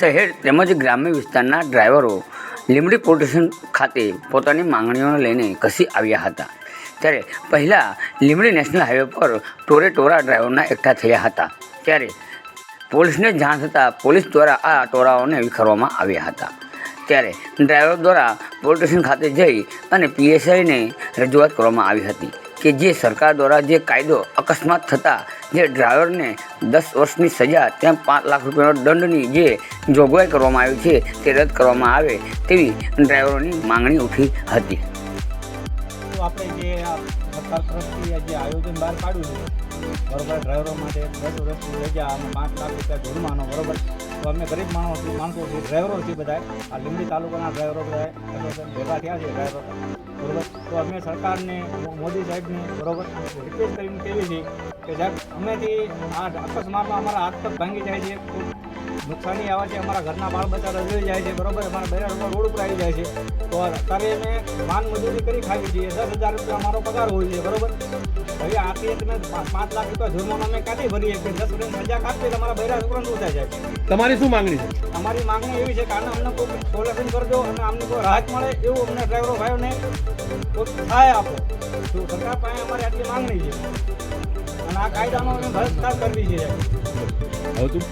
શહેર તેમજ ગ્રામ્ય વિસ્તારના ડ્રાઈવરો લીમડી પોલીસ ખાતે પોતાની માંગણીઓને લઈને ઘસી આવ્યા હતા. ત્યારે પહેલાં લીમડી નેશનલ હાઈવે પર ટોરે ટોરા ડ્રાઈવરના એકઠા થયા હતા. ત્યારે પોલીસને જાણ થતાં પોલીસ દ્વારા આ ટોળાઓને વિખરવામાં આવ્યા હતા. ત્યારે ડ્રાઈવર દ્વારા પોલીસ સ્ટેશન ખાતે જઈ અને પીએસઆઈને રજૂઆત કરવામાં આવી હતી. કે જે સરકાર દ્વારા જે કાયદો અકસ્માત થતાં જે ડ્રાઈવરને દસ વર્ષની સજા તેમ પાંચ લાખ રૂપિયાનો દંડની જે જોગવાઈ કરવામાં આવી છે તે રદ કરવામાં આવે તેવી ડ્રાઈવરોની માંગણી ઉઠી હતી. આપણે જે સરકાર તરફથી જે આયોજન બહાર પાડ્યું છે, બરોબર ડ્રાઈવરો માટે દસ વર્ષની રજા અને પાંચ લાખ રૂપિયા જુર્માનો, બરોબર? તો અમે ગરીબ માણસો માણસો છીએ ડ્રાઈવરો છીએ બધા આ લીંબડી તાલુકાના ડ્રાઈવરો બધા ભેગા થયા છે ડ્રાઈવરો. બરોબર? તો અમે સરકારને, મોદી સાહેબને બરોબર રિક્વેસ્ટ કરીને કહેવી છે કે સાહેબ, અમેથી આ અકસ્માતમાં અમારા હાથ પગ ભાંગી જાય છે. નુકસાની આવે છે અમારા ઘરના બાળ બચ્ચા રજવાઈ જાય છે બરોબર? અમારા બહેરા રોડ ઉપર આવી જાય છે. તો અત્યારે અમે માન મજૂરી કરી ખાવી છીએ. દસ હજાર રૂપિયા અમારો પગાર હોય છે બરોબર? હવે આપીએ તમે પાંચ લાખ રૂપિયા જુર્માનો અમે કાઢી ભરીએ કે દસ રૂપિયા સજા કાપીએ તો અમારા બહેરા છોકરાને શું થાય છે. તમારી શું માંગણી છે? અમારી માંગણી એવી છે કે આને અમને કોઈ સોલ્યુશન કરજો અને અમને કોઈ રાહત મળે એવું અમને ડ્રાઈવરો ભાઈઓને કોઈ થાય આપો. તો સરકાર પાસે અમારી આટલી માંગણી છે અને આ કાયદાનો અમે ભ્રષ્ટાચાર કરવી છે. હવે તું